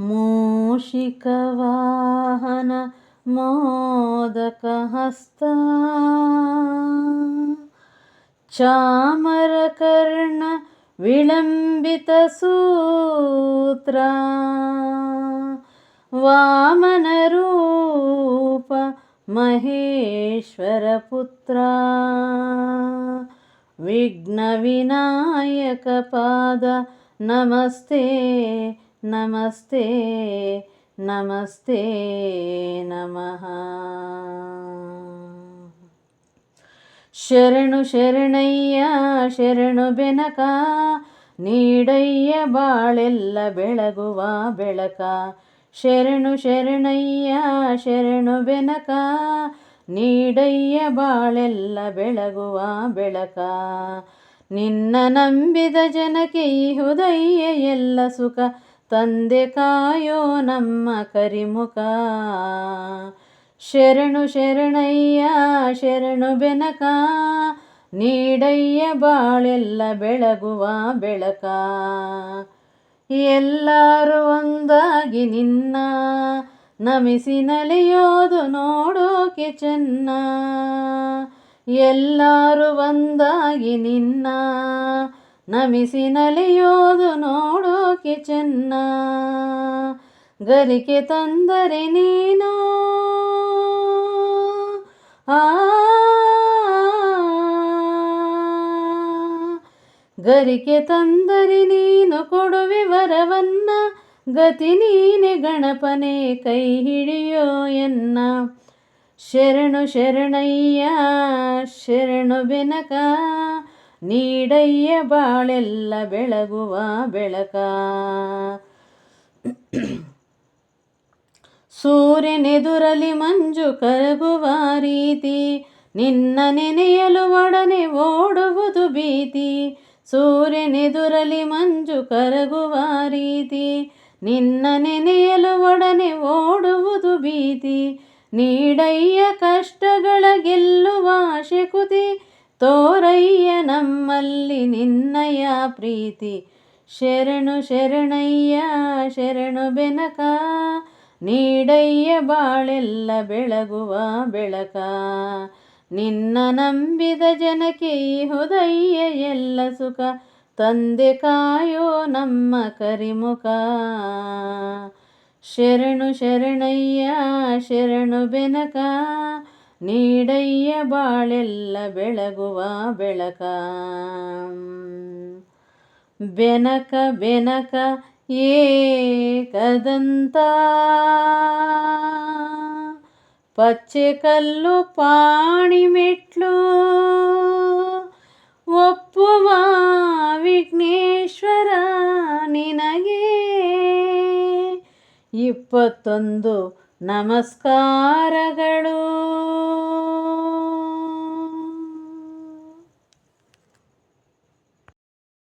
मूषिकवाहन मोदकहस्ता। चामरकर्ण विलम्बितसूत्रा। वामनरूप महेश्वरपुत्रा। विघ्नविनायकपाद नमस्ते। ನಮಸ್ತೆ ನಮಸ್ತೆ ನಮಃ. ಶರಣು ಶರಣಯ್ಯ, ಶರಣು ಬೆನಕ, ನೀಡಯ್ಯ ಬಾಳೆಲ್ಲ ಬೆಳಗುವ ಬೆಳಕ. ಶರಣು ಶರಣಯ್ಯ, ಶರಣು ಬೆನಕ, ನೀಡಯ್ಯ ಬಾಳೆಲ್ಲ ಬೆಳಗುವ ಬೆಳಕ. ನಿನ್ನ ನಂಬಿದ ಜನಕ್ಕೆ ಈ ಹೃದಯ ಎಲ್ಲ ಸುಖ. ತಂದೆ ಕಾಯೋ ನಮ್ಮ ಕರಿಮುಖ. ಶರಣು ಶರಣಯ್ಯ, ಶರಣು ಬೆನಕ, ನೀಡಯ್ಯ ಬಾಳೆಲ್ಲ ಬೆಳಗುವ ಬೆಳಕ. ಎಲ್ಲರೂ ಒಂದಾಗಿ ನಿನ್ನ ನಮಿಸಿ ನಲಿಯೋದು ನೋಡೋಕೆ ಚೆನ್ನ. ಎಲ್ಲರೂ ಒಂದಾಗಿ ನಿನ್ನ ನಮಿಸಿ ನಲಿಯೋದು ನೋಡೋಕೆ ಚೆನ್ನ ಗರಿಕೆ ತಂದರೆ ನೀನು ಆ ಗರಿಕೆ ತಂದರೆ ನೀನು ಕೊಡುವೆ ವರವನ್ನ ಗತಿ ನೀನೆ ಗಣಪನೆ ಕೈ ಹಿಡಿಯೋ ಎನ್ನ ಶರಣು ಶರಣಯ್ಯ ಶರಣು ಬೆನಕ ನೀಡಯ್ಯ ಬಾಳೆಲ್ಲ ಬೆಳಗುವ ಬೆಳಕ. ಸೂರ್ಯನೆದುರಲಿ ಮಂಜು ಕರಗುವ ರೀತಿ, ನಿನ್ನ ನೆನೆಯಲು ಒಡನೆ ಓಡುವುದು ಭೀತಿ. ಸೂರ್ಯನೆದುರಲಿ ಮಂಜು ಕರಗುವ ರೀತಿ, ನಿನ್ನ ನೆನೆಯಲು ಒಡನೆ ಓಡುವುದು ಭೀತಿ. ನೀಡಯ್ಯ ಕಷ್ಟಗಳ ಗೆಲ್ಲುವ ಶಕುತಿ ತೋರಯ್ಯ ನಮ್ಮಲ್ಲಿ ನಿನ್ನಯ ಪ್ರೀತಿ. ಶರಣು ಶರಣಯ್ಯ, ಶರಣು ಬೆನಕ, ನೀಡಯ್ಯ ಬಾಳೆಲ್ಲ ಬೆಳಗುವ ಬೆಳಕ. ನಿನ್ನ ನಂಬಿದ ಜನಕ್ಕೆ ಹುದಯ್ಯ ಎಲ್ಲ ಸುಖ. ತಂದೆ ಕಾಯೋ ನಮ್ಮ ಕರಿಮುಖ. ಶರಣು ಶರಣಯ್ಯ, ಶರಣು ಬೆನಕ ನೀಡಯ್ಯ ಬಾಳೆಲ್ಲ ಬೆಳಗುವ ಬೆಳಕ. ಬೆನಕ ಬೆನಕ ಏಕದಂತ. ಪಚ್ಚೆ ಕಲ್ಲು ಪಾಣಿ ಮೆಟ್ಲು ಒಪ್ಪುವ ವಿಘ್ನೇಶ್ವರ ನಿನಗೆ. ಇಪ್ಪತ್ತೊಂದು ನಮಸ್ಕಾರಗಳು.